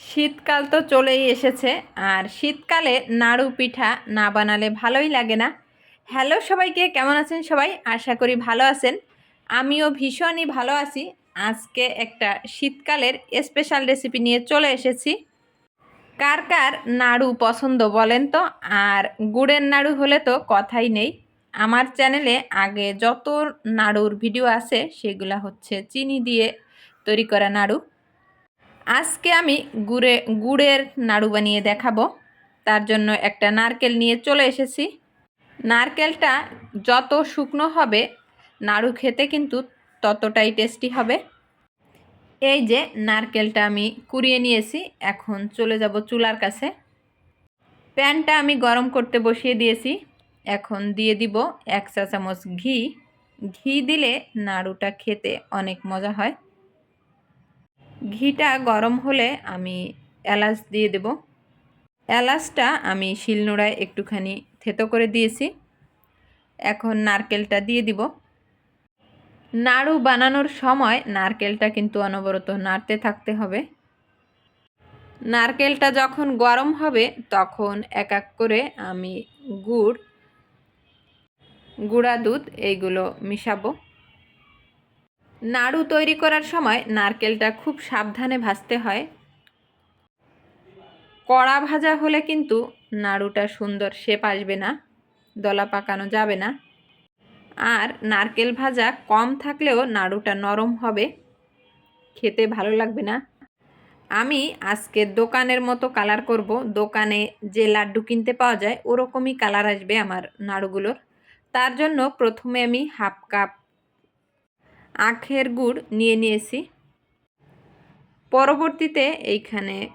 শীতকাল তো চলেই এসেছে, আর শীতকালে নাড়ু পিঠা না বানালে ভালোই লাগে না। হ্যালো সবাইকে, কেমন আছেন সবাই? আশা করি ভালো আছেন। আমিও ভীষণই ভালো আছি। আজকে একটা শীতকালের স্পেশাল রেসিপি নিয়ে চলে এসেছি। কার কার নাড়ু পছন্দ বলেন তো? আর গুড়ের নাড়ু হলে তো কথাই নেই। আমার চ্যানেলে আগে যত নাড়ুর ভিডিও আছে, সেগুলা হচ্ছে চিনি দিয়ে তৈরি করা নাড়ু। আজকে আমি গুড়ে, গুড়ের নাড়ু বানিয়ে দেখাবো। তার জন্য একটা নারকেল নিয়ে চলে এসেছি। নারকেলটা যত শুকনো হবে, নাড়ু খেতে কিন্তু ততটাই টেস্টি হবে। এই যে নারকেলটা আমি কুড়িয়ে নিয়েছি, এখন চলে যাব চুলার কাছে। প্যানটা আমি গরম করতে বসিয়ে দিয়েছি। এখন দিয়ে দিব এক চা চামচ ঘি। ঘি দিলে নাড়ুটা খেতে অনেক মজা হয়। ঘিটা গরম হলে আমি এলাচ দিয়ে দেব। এলাচটা আমি শিলনোড়ায় একটুখানি থেতো করে দিয়েছি। এখন নারকেলটা দিয়ে দিব। নাড়ু বানানোর সময় নারকেলটা কিন্তু অনবরত নাড়তে থাকতে হবে। নারকেলটা যখন গরম হবে তখন এক এক করে আমি গুড়, গুঁড়া দুধ এইগুলো মিশাবো। নাড়ু তৈরি করার সময় নারকেলটা খুব সাবধানে ভাজতে হয়। কড়া ভাজা হলে কিন্তু নাড়ুটা সুন্দর শেপ আসবে না, দলা পাকানো যাবে না। আর নারকেল ভাজা কম থাকলেও নাড়ুটা নরম হবে, খেতে ভালো লাগবে না। আমি আজকে দোকানের মতো কালার করব, দোকানে যে লাড্ডু কিনতে পাওয়া যায় ওরকমই কালার আসবে আমার নাড়ুগুলোর। তার জন্য প্রথমে আমি হাফ কাপ আখের গুড় নিয়ে নিয়েছি। পরবর্তীতে এইখানে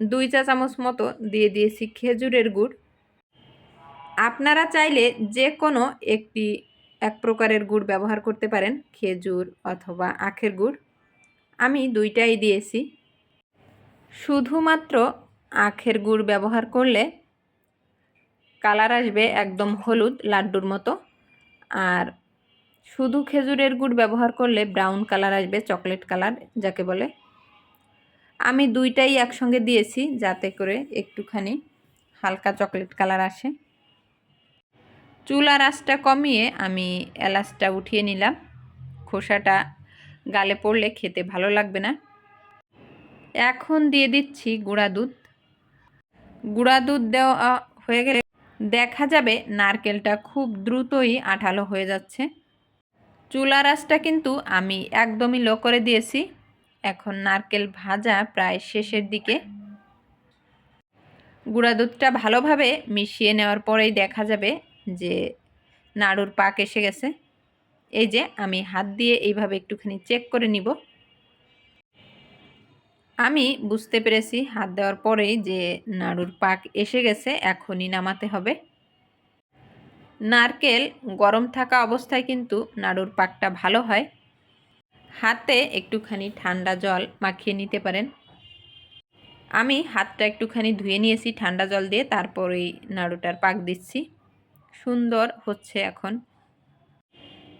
দুই চা চামচ মতো দিয়ে দিয়েছি খেজুরের গুড়। আপনারা চাইলে যে কোনো একটি এক প্রকারের গুড় ব্যবহার করতে পারেন, খেজুর অথবা আখের গুড়। আমি দুইটাই দিয়েছি। শুধুমাত্র আখের গুড় ব্যবহার করলে কালার আসবে একদম হলুদ লাড্ডুর মতো। আর শুধু খেজুরের গুড় ব্যবহার করলে ব্রাউন কালার আসবে, চকলেট কালার, যাকে বলে। আমি দুইটাই একসঙ্গে দিয়েছি, যাতে করে একটুখানি হালকা চকলেট কালার আসে। চুলার আঁচটা কমিয়ে আমি এলাচটা উঠিয়ে নিলাম। খোসাটা গালে পড়লে খেতে ভালো লাগবে না। এখন দিয়ে দিচ্ছি গুঁড়া দুধ। গুঁড়া দুধ দেওয়া হয়ে গেলে দেখা যাবে নারকেলটা খুব দ্রুতই আঠালো হয়ে যাচ্ছে। চুলার আঁচটা কিন্তু আমি একদমই লো করে দিয়েছি। এখন নারকেল ভাজা প্রায় শেষের দিকে। গুঁড়া দুধটা ভালোভাবে মিশিয়ে নেওয়ার পরেই দেখা যাবে যে নাড়ুর পাক এসে গেছে। এই যে আমি হাত দিয়ে এইভাবে একটুখানি চেক করে নিব। আমি বুঝতে পেরেছি হাত দেওয়ার পরেই যে নাড়ুর পাক এসে গেছে, এখনই নামাতে হবে। নারকেল গরম থাকা অবস্থায় কিন্তু নাড়ুর পাকটা ভালো হয়। হাতে একটুখানি ঠান্ডা জল মাখিয়ে নিতে পারেন। আমি হাতটা একটুখানি ধুয়ে নিয়েছি ঠান্ডা জল দিয়ে, তারপরেই নাড়ুটার পাক দিচ্ছি। সুন্দর হচ্ছে এখন।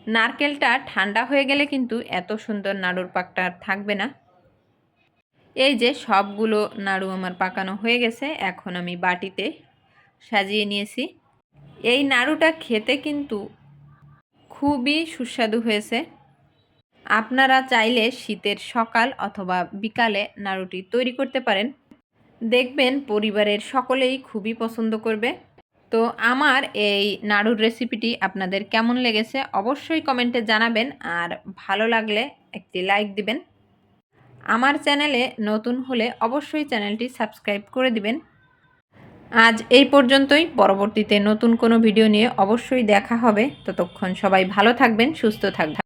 নারকেলটা ঠান্ডা হয়ে গেলে কিন্তু এত সুন্দর নাড়ুর পাকটা আর থাকবে না। এই যে সবগুলো নাড়ু আমার পাকানো হয়ে গেছে, এখন আমি বাটিতে সাজিয়ে নিয়েছি। এই নাড়ুটা খেতে কিন্তু খুবই সুস্বাদু হয়েছে। আপনারা চাইলে শীতের সকাল অথবা বিকালে নাড়ুটি তৈরি করতে পারেন। দেখবেন পরিবারের সকলেই খুবই পছন্দ করবে। তো আমার এই নাড়ুর রেসিপিটি আপনাদের কেমন লেগেছে অবশ্যই কমেন্টে জানাবেন আর ভালো লাগলে একটি লাইক দিবেন। আমার চ্যানেলে নতুন হলে অবশ্যই চ্যানেলটি সাবস্ক্রাইব করে দিবেন। আজ এই পর্যন্তই। পরবর্তীতে নতুন কোনো ভিডিও নিয়ে অবশ্যই দেখা হবে। ততক্ষণ সবাই ভালো থাকবেন, সুস্থ থাকবেন।